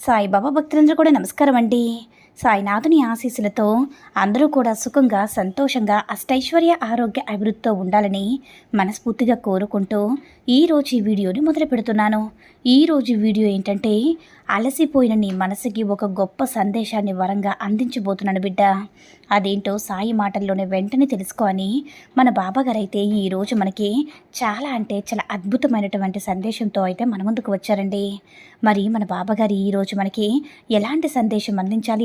సాయిబాబా భక్తులందరూ కూడా నమస్కారం అండి సాయినాథుని ఆశీస్సులతో అందరూ కూడా సుఖంగా సంతోషంగా అష్టైశ్వర్య ఆరోగ్య అభివృద్ధితో ఉండాలని మనస్ఫూర్తిగా కోరుకుంటూ ఈరోజు ఈ వీడియోని మొదలు పెడుతున్నాను. ఈరోజు వీడియో ఏంటంటే అలసిపోయిన నీ మనసుకి ఒక గొప్ప సందేశాన్ని వరంగా అందించబోతున్నాను బిడ్డ. అదేంటో సాయి మాటల్లోనే వెంటనే తెలుసుకోని మన బాబాగారైతే అయితే ఈరోజు మనకి చాలా అంటే చాలా అద్భుతమైనటువంటి సందేశంతో అయితే మన ముందుకు వచ్చారండి. మరి మన బాబాగారు ఈరోజు మనకి ఎలాంటి సందేశం అందించాలి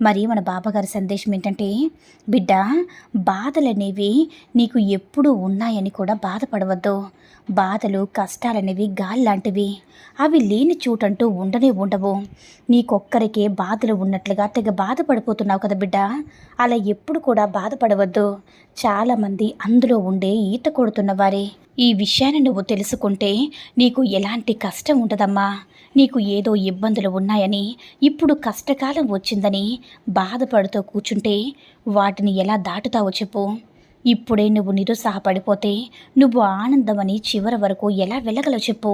మరి మన బాబాగారి సందేశం ఏంటంటే బిడ్డ బాధలనేవి నీకు ఎప్పుడూ ఉన్నాయని కూడా బాధపడవద్దు. బాధలు కష్టాలనేవి గాలి లాంటివి అవి లేని చోటంటూ ఉండనే ఉండవు. నీకొక్కరికే బాధలు ఉన్నట్లుగా తెగ బాధపడిపోతున్నావు కదా బిడ్డ. అలా ఎప్పుడు కూడా బాధపడవద్దు. చాలామంది అందులో ఉండే ఈత కొడుతున్న వారే. ఈ విషయాన్ని నువ్వు తెలుసుకుంటే నీకు ఎలాంటి కష్టం ఉండదమ్మా. నీకు ఏదో ఇబ్బందులు ఉన్నాయని ఇప్పుడు కష్టకాలం వచ్చిందని బాధపడుతూ కూర్చుంటే వాటిని ఎలా దాటుతావో చెప్పు. ఇప్పుడే నువ్వు నిరుత్సాహపడిపోతే నువ్వు ఆనందమని చివరి వరకు ఎలా వెళ్ళగలవు చెప్పు.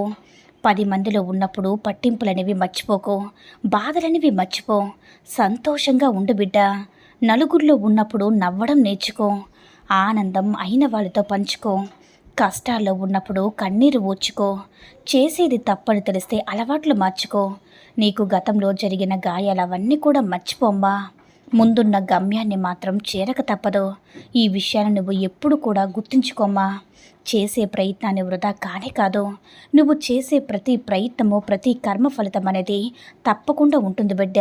పది మందిలో ఉన్నప్పుడు పట్టింపులనేవి మర్చిపోకు బాధలనేవి మర్చిపో. సంతోషంగా ఉండు బిడ్డ. నలుగురిలో ఉన్నప్పుడు నవ్వడం నేర్చుకో. ఆనందం అయిన వాళ్ళతో పంచుకో. కష్టాల్లో ఉన్నప్పుడు కన్నీరు ఊడ్చుకో చేసేది తప్పని తెలిస్తే అలవాట్లు మార్చుకో. నీకు గతంలో జరిగిన గాయాలు అవన్నీ కూడా మర్చిపోమ్మా. ముందున్న గమ్యాన్ని మాత్రం చేరక తప్పదు. ఈ విషయాన్ని నువ్వు ఎప్పుడు కూడా గుర్తుంచుకోమ్మా. చేసే ప్రయత్నాన్ని వృధా కానే కాదు. నువ్వు చేసే ప్రతి ప్రయత్నము ప్రతి కర్మ ఫలితం అనేది తప్పకుండా ఉంటుంది బిడ్డ.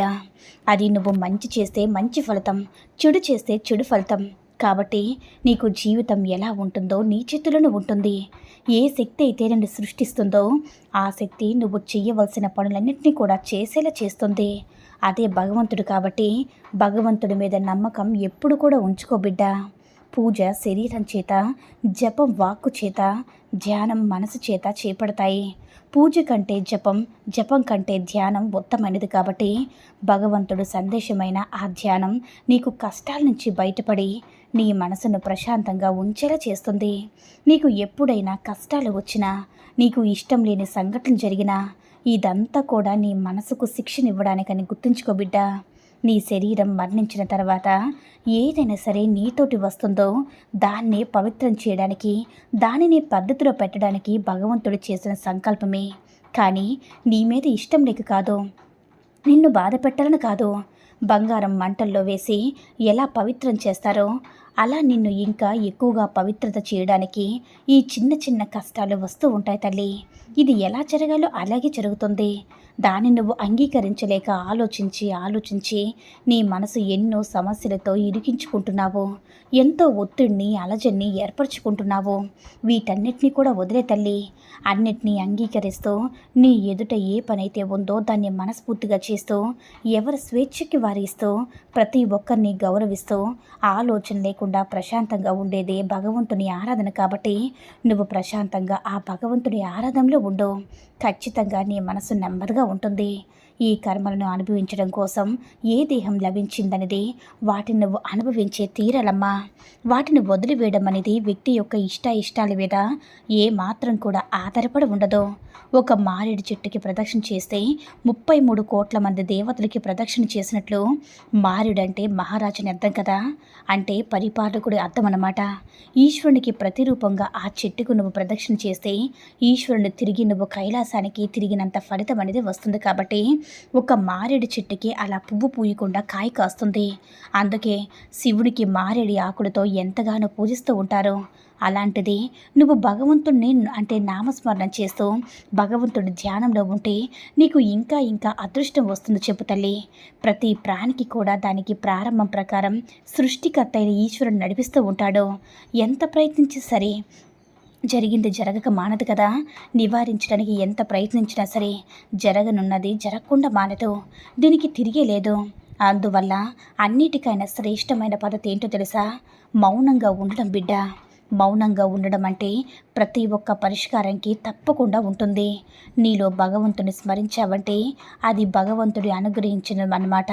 అది నువ్వు మంచి చేస్తే మంచి ఫలితం చెడు చేస్తే చెడు ఫలితం. కాబట్టి నీకు జీవితం ఎలా ఉంటుందో నీ చేతిలోనే ఉంటుంది. ఏ శక్తి అయితే నిన్ను సృష్టిస్తుందో ఆ శక్తి నువ్వు చేయవలసిన పనులన్నింటినీ కూడా చేసేలా చేస్తుంది. అదే భగవంతుడు కాబట్టి భగవంతుడి మీద నమ్మకం ఎప్పుడు కూడా ఉంచుకో బిడ్డ. పూజ శరీరం చేత జపం వాక్కు చేత ధ్యానం మనసు చేత చేపడతాయి. పూజ కంటే జపం జపం కంటే ధ్యానం ఉత్తమైనది కాబట్టి భగవంతుడు సందేశమైన ఆ ధ్యానం నీకు కష్టాల నుంచి బయటపడి నీ మనసును ప్రశాంతంగా ఉంచేలా చేస్తుంది. నీకు ఎప్పుడైనా కష్టాలు వచ్చినా నీకు ఇష్టం లేని సంఘటన జరిగినా ఇదంతా కూడా నీ మనసుకు శిక్షనివ్వడానికని గుర్తుంచుకో బిడ్డ. నీ శరీరం మరణించిన తర్వాత ఏదైనా సరే నీతోటి వస్తుందో దాన్ని పవిత్రం చేయడానికి దానిని పద్ధతిలో పెట్టడానికి భగవంతుడు చేసిన సంకల్పమే. కానీ నీ మీద ఇష్టం లేక కాదు. నిన్ను బాధ పెట్టాలని కాదు. బంగారం మంటల్లో వేసి ఎలా పవిత్రం చేస్తారో అలా నిన్ను ఇంకా ఎక్కువగా పవిత్రత చేయడానికి ఈ చిన్న చిన్న కష్టాలు వస్తూ ఉంటాయి తల్లి. ఇది ఎలా జరగాలో అలాగే జరుగుతుంది. దాన్ని నువ్వు అంగీకరించలేక ఆలోచించి ఆలోచించి నీ మనసు ఎన్నో సమస్యలతో ఇరికించుకుంటున్నావు ఎంతో ఒత్తిడిని అలజడిని ఏర్పరచుకుంటున్నావు వీటన్నిటినీ కూడా వదిలే తల్లి. అన్నిటినీ అంగీకరిస్తూ నీ ఎదుట ఏ పనైతే ఉందో దాన్ని మనస్ఫూర్తిగా చేస్తూ ఎవరి స్వేచ్ఛకి వారిస్తూ ప్రతి ఒక్కరిని గౌరవిస్తూ ఆలోచన లేకుండా ప్రశాంతంగా ఉండేదే భగవంతుని ఆరాధన కాబట్టి నువ్వు ప్రశాంతంగా ఆ భగవంతుని ఆరాధనలో ఉండు. ఖచ్చితంగా నీ మనసు నెమ్మదిగా ఉంటుంది. ఈ కర్మలను అనుభవించడం కోసం ఏ దేహం లభించిందనేది వాటిని నువ్వు అనుభవించే తీరలమ్మా. వాటిని వదిలివేయడం అనేది వ్యక్తి యొక్క ఇష్ట ఇష్టాల మీద ఏ మాత్రం కూడా ఆధారపడి ఉండదు. ఒక మారేడు చెట్టుకి ప్రదక్షిణ చేస్తే ముప్పై మూడు కోట్ల మంది దేవతలకి ప్రదక్షిణ చేసినట్లు మారేడంటే మహారాజుని అర్థం కదా? అంటే పరిపాలకుడి అర్థం అన్నమాట ఈశ్వరునికి ప్రతిరూపంగా ఆ చెట్టుకు నువ్వు ప్రదక్షిణ చేస్తే ఈశ్వరుని తిరిగి నువ్వు కైలాసానికి తిరిగినంత ఫలితం అనేది వస్తుంది కాబట్టి ఒక మారేడు చెట్టుకి అలా పువ్వు పూయకుండా కాయ కాస్తుంది. అందుకే శివుడికి మారేడి ఆకులతో ఎంతగానో పూజిస్తూ ఉంటారు. అలాంటిది నువ్వు భగవంతుడిని అంటే నామస్మరణ చేస్తూ భగవంతుడి ధ్యానంలో ఉంటే నీకు ఇంకా ఇంకా అదృష్టం వస్తుంది చెప్పు తల్లి. ప్రతి ప్రాణికి కూడా దానికి ప్రారంభం ప్రకారం సృష్టికర్త అయిన ఈశ్వరుడు నడిపిస్తూ ఉంటాడు. ఎంత ప్రయత్నించి సరే జరిగింది జరగక మానదు కదా. నివారించడానికి ఎంత ప్రయత్నించినా సరే జరగనున్నది జరగకుండా మానదు. దీనికి తిరిగే లేదు. అందువల్ల అన్నిటికైనా శ్రేష్టమైన పద్ధతి ఏంటో తెలుసా? మౌనంగా ఉండడం బిడ్డ. మౌనంగా ఉండడం అంటే ప్రతి ఒక్క పరిష్కారానికి తప్పకుండా ఉంటుంది. నీలో భగవంతుని స్మరించావంటే అది భగవంతుడి అనుగ్రహించిన అన్నమాట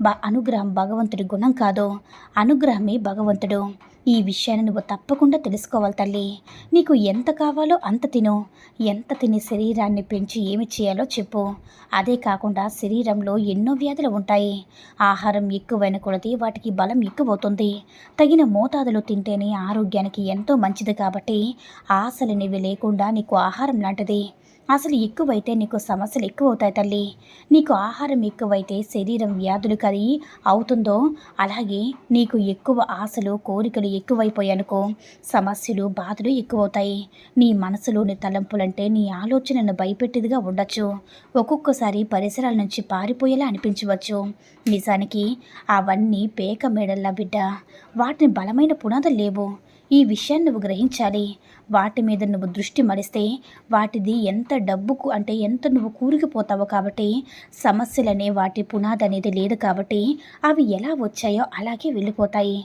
బ అనుగ్రహం భగవంతుడి గుణం కాదు. అనుగ్రహమే భగవంతుడు. ఈ విషయాన్ని నువ్వు తప్పకుండా తెలుసుకోవాలి తల్లి. నీకు ఎంత కావాలో అంత తిను. ఎంత తిని శరీరాన్ని పెంచి ఏమి చేయాలో చెప్పు. అదే కాకుండా శరీరంలో ఎన్నో వ్యాధులు ఉంటాయి. ఆహారం ఎక్కువైన కొలది వాటికి బలం ఎక్కువవుతుంది. తగిన మోతాదులో తింటేనే ఆరోగ్యానికి ఎంతో మంచిది కాబట్టి ఆశలనేవి లేకుండా నీకు ఆహారం లాంటిది. అసలు ఎక్కువైతే నీకు సమస్యలు ఎక్కువ అవుతాయి తల్లి. నీకు ఆహారం ఎక్కువైతే శరీరం వ్యాధులు కలిగి అవుతుందో అలాగే నీకు ఎక్కువ ఆశలు కోరికలు ఎక్కువైపోయానుకో సమస్యలు బాధలు ఎక్కువవుతాయి. నీ మనసులోని తలంపులంటే నీ ఆలోచనను భయపెట్టేదిగా ఉండొచ్చు. ఒక్కొక్కసారి పరిసరాల నుంచి పారిపోయేలా అనిపించవచ్చు. నిజానికి అవన్నీ పేక మేడల్లా బిడ్డ. వాటిని బలమైన పునాదులు లేవు. ఈ విషయాన్ని నువ్వు గ్రహించాలి. వాటి మీద నువ్వు దృష్టి మరిస్తే వాటిది ఎంత డబ్బుకు అంటే ఎంత నువ్వు కూరుకుపోతావో కాబట్టి సమస్యలనే వాటి పునాది అనేది లేదు కాబట్టి అవి ఎలా వచ్చాయో అలాగే వెళ్ళిపోతాయి.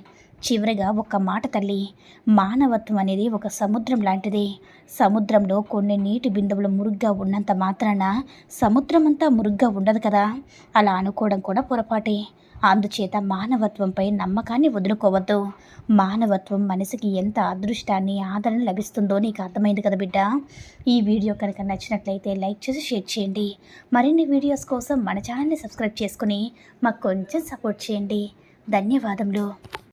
చివరిగా ఒక మాట తల్లి మానవత్వం అనేది ఒక సముద్రం లాంటిది. సముద్రంలో కొన్ని నీటి బిందువులు మురుగ్గా ఉన్నంత మాత్రాన సముద్రం అంతా మురుగ్గా ఉండదు కదా. అలా అనుకోవడం కూడా పొరపాటే. అందుచేత మానవత్వంపై నమ్మకాన్ని వదులుకోవద్దు. మానవత్వం మనిషికి ఎంత అదృష్టాన్ని ఆదరణ లభిస్తుందో నీకు అర్థమైంది కదా బిడ్డ? ఈ వీడియో కనుక నచ్చినట్లయితే లైక్ చేసి షేర్ చేయండి. మరిన్ని వీడియోస్ కోసం మన ఛానల్ని సబ్స్క్రైబ్ చేసుకుని మాకు కొంచెం సపోర్ట్ చేయండి. ధన్యవాదములు.